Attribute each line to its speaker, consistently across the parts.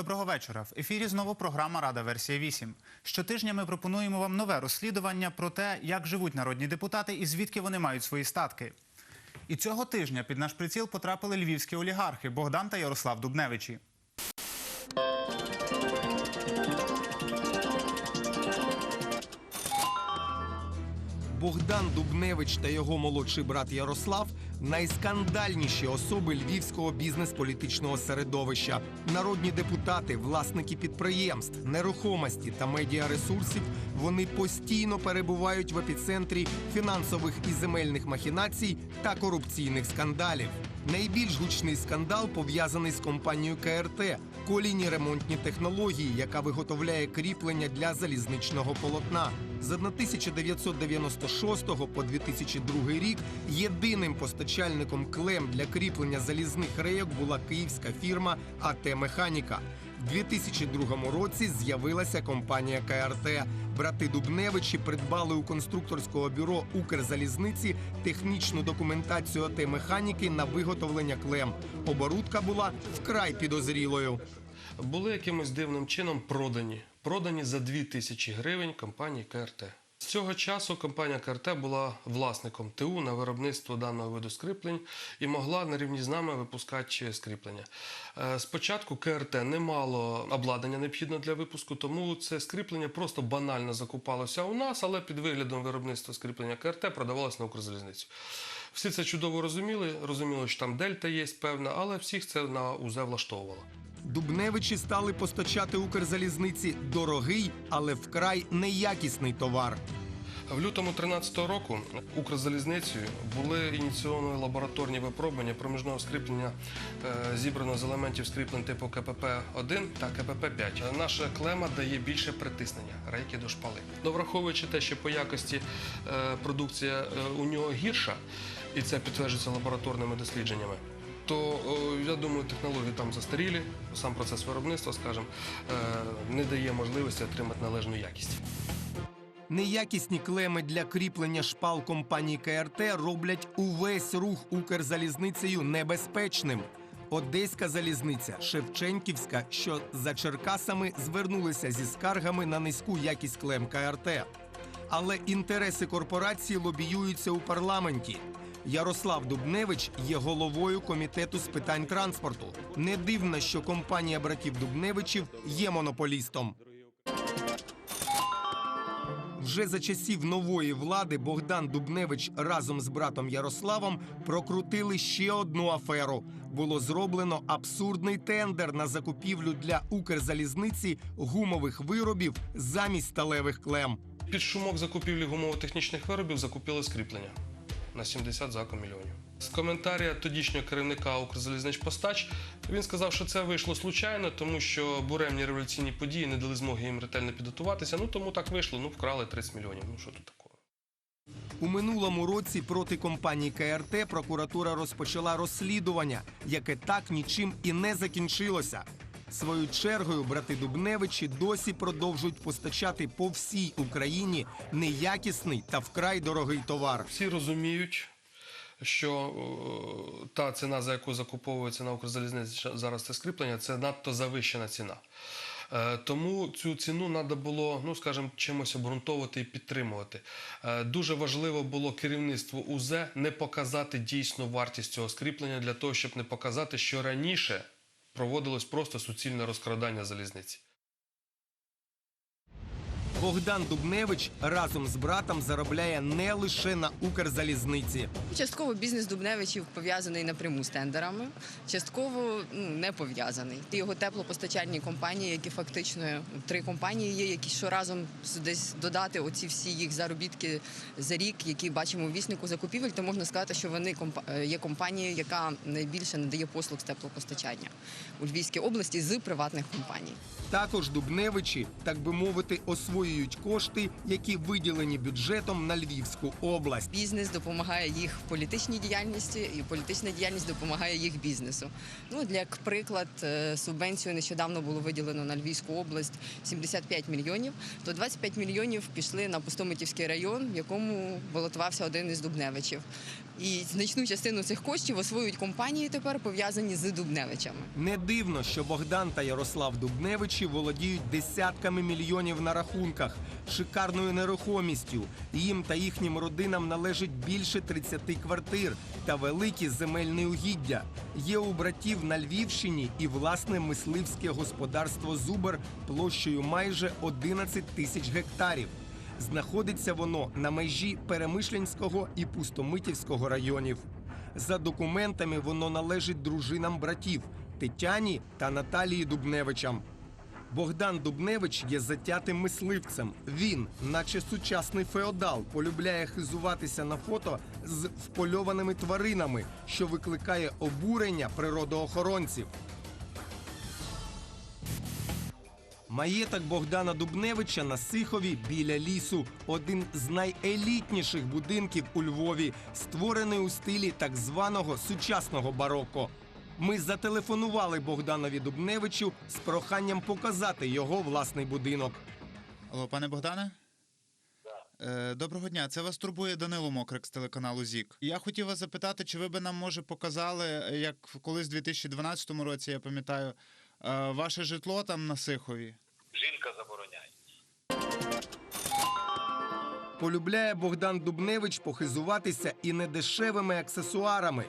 Speaker 1: Доброго вечора. В ефірі знову програма Рада версія 8. Щотижня ми пропонуємо вам нове розслідування про те, як живуть народні депутати і звідки вони мають свої статки. І цього тижня під наш приціл потрапили львівські олігархи Богдан та Ярослав Дубневичі.
Speaker 2: Богдан Дубневич та його молодший брат Ярослав найскандальніші особи львівського бізнес-політичного середовища. Народні депутати, власники підприємств, нерухомості та медіаресурсів. Вони постійно перебувають в епіцентрі фінансових і земельних махінацій та корупційних скандалів. Найбільш гучний скандал пов'язаний з компанією КРТ колійні ремонтні технології, яка виготовляє кріплення для залізничного полотна. З 1996 по 2002 рік єдиним постачальником клем для кріплення залізних рейок була київська фірма АТ Механіка. В 2002 році з'явилася компанія КРТ. Брати Дубневичі придбали у конструкторського бюро Укрзалізниці технічну документацію АТ Механіки на виготовлення клем. Оборудка була вкрай підозрілою.
Speaker 3: Були якимось дивним чином продані. Продані за 2 тисячі гривень компанії КРТ. З цього часу компанія КРТ була власником ТУ на виробництво даного виду скріплень і могла на рівні з нами випускати скріплення. Е, Спочатку КРТ не мало обладнання необхідно для випуску, тому це скріплення просто банально закупалося у нас, але під виглядом виробництва скріплення КРТ продавалося на Укрзалізницю. Всі це чудово розуміли, розуміли, що там дельта є певна, але всіх це на УЗ влаштовувало.
Speaker 2: Дубневичі стали постачати Укрзалізниці дорогий, але вкрай неякісний товар.
Speaker 3: В лютому 2013 року Укрзалізницею були ініційовані лабораторні випробування проміжного скріплення, е, зібрано з елементів скріплень типу КПП-1 та КПП-5. Наша клема дає більше притиснення рейки до шпали. Ну, враховуючи те, що по якості е, продукція е, у нього гірша, і це підтверджується лабораторними дослідженнями. То я думаю, технології там застарілі, сам процес виробництва, скажімо, е, не дає можливості отримати належну якість.
Speaker 2: Неякісні клеми для кріплення шпал компанії КРТ роблять увесь рух Укрзалізницею небезпечним. Одеська залізниця, Шевченківська, що за Черкасами звернулися зі скаргами на низьку якість клем КРТ. Але інтереси корпорації лобіюються у парламенті. Ярослав Дубневич є головою комітету з питань транспорту. Не дивно, що компанія братів Дубневичів є монополістом. Вже за часів нової влади Богдан Дубневич разом з братом Ярославом прокрутили ще одну аферу. Було зроблено абсурдний тендер на закупівлю для Укрзалізниці гумових виробів замість сталевих клем.
Speaker 3: Під шумок закупівлі гумово-технічних виробів закупили скріплення на 70 зако мільйонів. З коментаря тодішнього керівника Укрзалізничпостач він сказав, що це вийшло случайно, тому що буремні революційні події не дали змоги їм ретельно підготуватися. Ну тому так вийшло. Ну вкрали 30 мільйонів. Ну що тут такого?
Speaker 2: У минулому році проти компанії КРТ прокуратура розпочала розслідування, яке так нічим і не закінчилося. Свою чергою брати Дубневичі досі продовжують постачати по всій Україні неякісний та вкрай дорогий товар.
Speaker 3: Всі розуміють, що е, та ціна, за яку закуповується на Укрзалізниці зараз це скріплення, це надто завищена ціна. Е, Тому цю ціну треба було, ну скажімо, чимось обґрунтовувати і підтримувати. Е, Дуже важливо було керівництву УЗ не показати дійсну вартість цього скріплення для того, щоб не показати, що раніше проводилось просто суцільне розкрадання залізниці.
Speaker 2: Богдан Дубневич разом з братом заробляє не лише на Укрзалізниці.
Speaker 4: Частково бізнес Дубневичів пов'язаний напряму з тендерами, частково ну, не пов'язаний. Його теплопостачальні компанії, які фактично три компанії є, які що разом десь додати оці всі їх заробітки за рік, які бачимо у віснику закупівель, то можна сказати, що вони є компанією, яка найбільше надає послуг з теплопостачання у Львівській області з приватних компаній.
Speaker 2: Також Дубневичі, так би мовити, освоюють освоюють кошти, які виділені бюджетом на Львівську область.
Speaker 4: Бізнес допомагає їх в політичній діяльності, і політична діяльність допомагає їх бізнесу. Ну для як приклад, е, субвенцію нещодавно було виділено на Львівську область 75 мільйонів. То 25 мільйонів пішли на Пустомитівський район, в якому балотувався один із Дубневичів. І значну частину цих коштів освоюють компанії тепер пов'язані з Дубневичами.
Speaker 2: Не дивно, що Богдан та Ярослав Дубневичі володіють десятками мільйонів на рахунках, шикарною нерухомістю. Їм та їхнім родинам належить більше 30 квартир та великі земельні угіддя. Є у братів на Львівщині і власне мисливське господарство Зубер площею майже 11 тисяч гектарів. Знаходиться воно на межі Перемишлянського і Пустомитівського районів. За документами воно належить дружинам братів Тетяні та Наталії Дубневичам. Богдан Дубневич є затятим мисливцем. Він, наче сучасний феодал, полюбляє хизуватися на фото з впольованими тваринами, що викликає обурення природоохоронців. Маєток Богдана Дубневича на Сихові біля лісу один з найелітніших будинків у Львові, створений у стилі так званого сучасного бароко. Ми зателефонували Богданові Дубневичу з проханням показати його власний будинок.
Speaker 1: Алло, пане Богдане? Е, Доброго дня, це вас турбує Данило Мокрик з телеканалу ЗІК. Я хотів вас запитати, чи ви би нам може показали, як колись в 2012 році, я пам'ятаю, е, ваше житло там на Сихові.
Speaker 5: Жінка забороняє.
Speaker 2: Полюбляє Богдан Дубневич похизуватися і недешевими аксесуарами.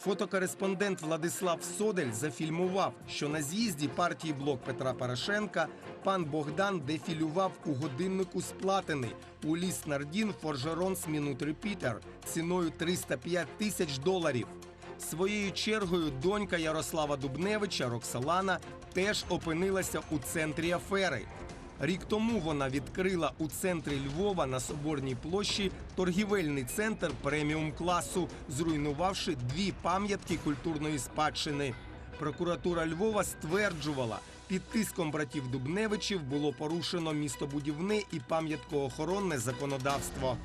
Speaker 2: Фотокореспондент Владислав Содель зафільмував, що на з'їзді партії блок Петра Порошенка пан Богдан дефілював у годиннику з платини у ліс Нардін Форжерон Мінут Репітер ціною 305 тисяч доларів. Своєю чергою донька Ярослава Дубневича Роксалана теж опинилася у центрі афери. Рік тому вона відкрила у центрі Львова на Соборній площі торгівельний центр преміум класу, зруйнувавши дві пам'ятки культурної спадщини. Прокуратура Львова стверджувала, під тиском братів Дубневичів було порушено містобудівне і пам'яткоохоронне законодавство.